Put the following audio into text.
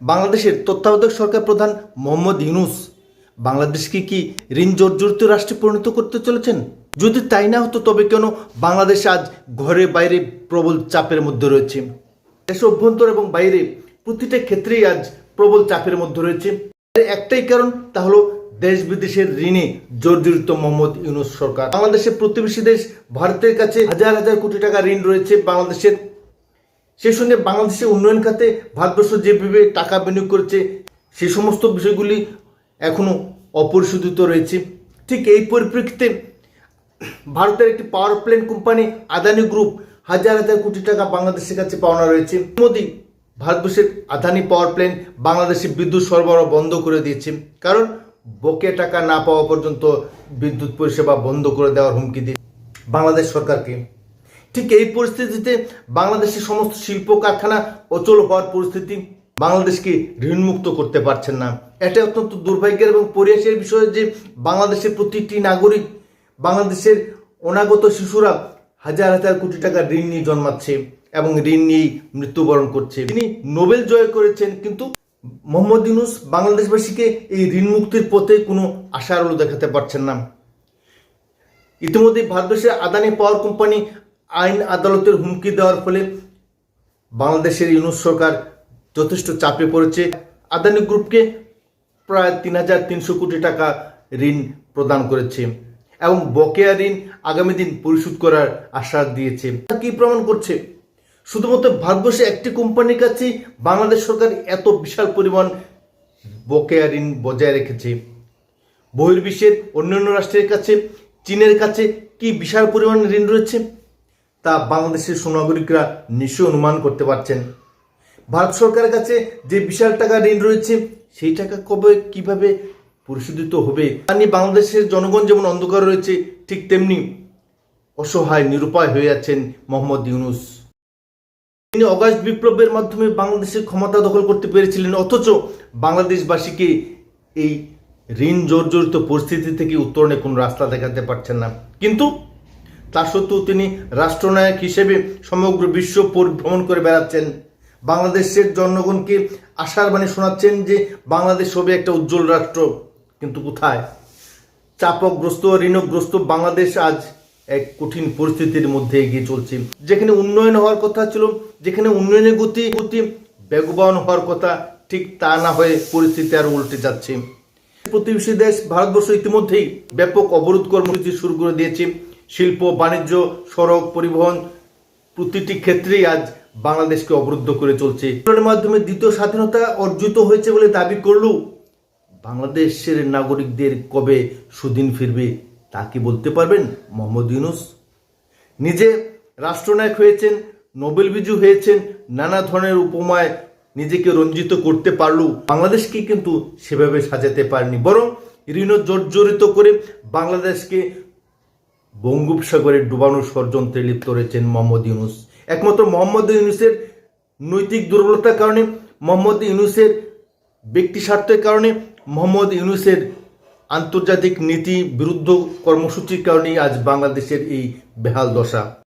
বাংলাদেশের তত্ত্বাবধায়ক সরকার প্রধান মোহাম্মদ ইউনুস, বাংলাদেশকে কি ঋণ জর্জরিত রাষ্ট্রে পরিণত করতে চলেছেন? যদি তাই না হতো, তবে কেন বাংলাদেশ আজ ঘরে বাইরে প্রবল চাপের মধ্যে রয়েছে? দেশ অভ্যন্তর এবং বাইরে প্রতিটা ক্ষেত্রেই আজ প্রবল চাপের মধ্যে রয়েছে। এর একটাই কারণ, তা হলো দেশ বিদেশের ঋণে জর্জরিত মোহাম্মদ ইউনুস সরকার। বাংলাদেশের প্রতিবেশী দেশ ভারতের কাছে হাজার হাজার কোটি টাকা ঋণ রয়েছে বাংলাদেশের সেই সঙ্গে বাংলাদেশের উন্নয়ন খাতে ভারতবর্ষ যেভাবে টাকা বিনিয়োগ করেছে, সে সমস্ত বিষয়গুলি এখনও অপরিশোধিত রয়েছে। ঠিক এই পরিপ্রেক্ষিতে ভারতের একটি power plant company Adani group হাজার হাজার কোটি টাকা বাংলাদেশের কাছে পাওনা রয়েছে। মোদি ভারতবর্ষের আদানি পাওয়ার প্ল্যান্ট বাংলাদেশে বিদ্যুৎ সরবরাহ বন্ধ করে দিয়েছে। কারণ বকেয়া টাকা না পাওয়া পর্যন্ত বিদ্যুৎ পরিষেবা বন্ধ করে দেওয়ার হুমকি দিয়ে বাংলাদেশ সরকারকে ঠিক এই পরিস্থিতিতে বাংলাদেশের সমস্ত শিল্প কারখানা অচল হওয়ার পরিস্থিতি বাংলাদেশকে ঋণমুক্ত করতে পারছেন না। এটা অত্যন্ত দুর্ভাগ্যের এবং পরিহাসের বিষয় যে বাংলাদেশের প্রতিটি নাগরিক, বাংলাদেশের অনাগত শিশুরা হাজার হাজার কোটি টাকা ঋণ নিয়ে জন্মাচ্ছে এবং ঋণ নিয়েই মৃত্যুবরণ করছে। তিনি নোবেল জয় করেছেন, কিন্তু মোহাম্মদ ইউনুস বাংলাদেশবাসীকে এই ঋণ মুক্তির পথে কোনো আশার আলো দেখাতে পারছেন না। ইতিমধ্যে ভারতবর্ষের আদানি পাওয়ার কোম্পানি আইন আদালতের হুমকি দেওয়ার ফলে বাংলাদেশের ইউনুস সরকার যথেষ্ট চাপে পড়েছে। আদানি গ্রুপকে প্রায় তিন হাজার তিনশো কোটি টাকা ঋণ প্রদান করেছে এবং বকেয়া ঋণ আগামী দিন পরিশোধ করার আশ্বাস দিয়েছে। তা কি প্রমাণ করছে? শুধুমাত্র ভারতবর্ষে একটি কোম্পানির কাছেই বাংলাদেশ সরকার এত বিশাল পরিমাণ বকেয়া ঋণ বজায় রেখেছে। বহির্বিশ্বের অন্যান্য রাষ্ট্রের কাছে, চীনের কাছে কি বিশাল পরিমাণ ঋণ রয়েছে? তা বাংলাদেশের সুনাগরিকরা নিশ্চয় অনুমান করতে পারছেন। ভারত সরকারের কাছে যে বিশাল টাকা ঋণ রয়েছে, সেই টাকা কবে কীভাবে পরিশোধিত হবে? তা নিয়ে বাংলাদেশের জনগণ যেমন অন্ধকার রয়েছে, ঠিক তেমনি অসহায়, নিরুপায় হয়ে যাচ্ছেন মোহাম্মদ ইউনুস। তিনি অগাস্ট বিপ্লবের মাধ্যমে বাংলাদেশের ক্ষমতা দখল করতে পেরেছিলেন, অথচ বাংলাদেশবাসীকে এই ঋণ জর্জরিত পরিস্থিতি থেকে উত্তরণে কোনো রাস্তা দেখাতে পারছেন না। কিন্তু তা সত্ত্বেও তিনি রাষ্ট্রনায়ক হিসেবে সমগ্র বিশ্ব পরিভ্রমণ করে বেড়াচ্ছেন। বাংলাদেশের জনগণকে আশার বাণী শোনাচ্ছেন যে বাংলাদেশ হবে একটা উজ্জ্বল রাষ্ট্র। কিন্তু কোথায়? চাপগ্রস্ত, ঋণগ্রস্ত বাংলাদেশ আজ এক কঠিন পরিস্থিতির মধ্যে এগিয়ে চলছে। যেখানে উন্নয়ন হওয়ার কথা ছিল, যেখানে উন্নয়নের গতি গতি বেগবান হওয়ার কথা ঠিক তা না হয়ে পরিস্থিতি আর উল্টে যাচ্ছে। প্রতিবেশী দেশ ভারতবর্ষ ইতিমধ্যেই ব্যাপক অবরোধ কর্মসূচি শুরু করে দিয়েছে। শিল্প, বাণিজ্য, সড়ক পরিবহন প্রতিটি ক্ষেত্রেই আজ বাংলাদেশকে অবরুদ্ধ করে চলছে। মাধ্যমে দ্বিতীয় স্বাধীনতা অর্জিত হয়েছে বলে দাবি করলেও বাংলাদেশের নাগরিকদের কবে সুদিন ফিরবে তা কি বলতে পারবেন মোহাম্মদ ইউনুস? নিজে রাষ্ট্রনায়ক হয়েছেন, নোবেল বিজু হয়েছেন, নানা ধরনের উপমায় নিজেকে রঞ্জিত করতে পারলেও বাংলাদেশকে কিন্তু সেভাবে সাজাতে পারেনি, বরং ঋণ জর্জরিত করে বাংলাদেশকে বঙ্গোপসাগরে ডুবানো ষড়যন্ত্রে লিপ্ত রয়েছেন মোহাম্মদ ইউনুস। একমাত্র মোহাম্মদ ইউনুসের নৈতিক দুর্বলতার কারণে, মোহাম্মদ ইউনুসের ব্যক্তি স্বার্থের কারণে, মোহাম্মদ ইউনুসের আন্তর্জাতিক নীতি বিরুদ্ধ কর্মসূচির কারণেই আজ বাংলাদেশের এই বেহাল দশা।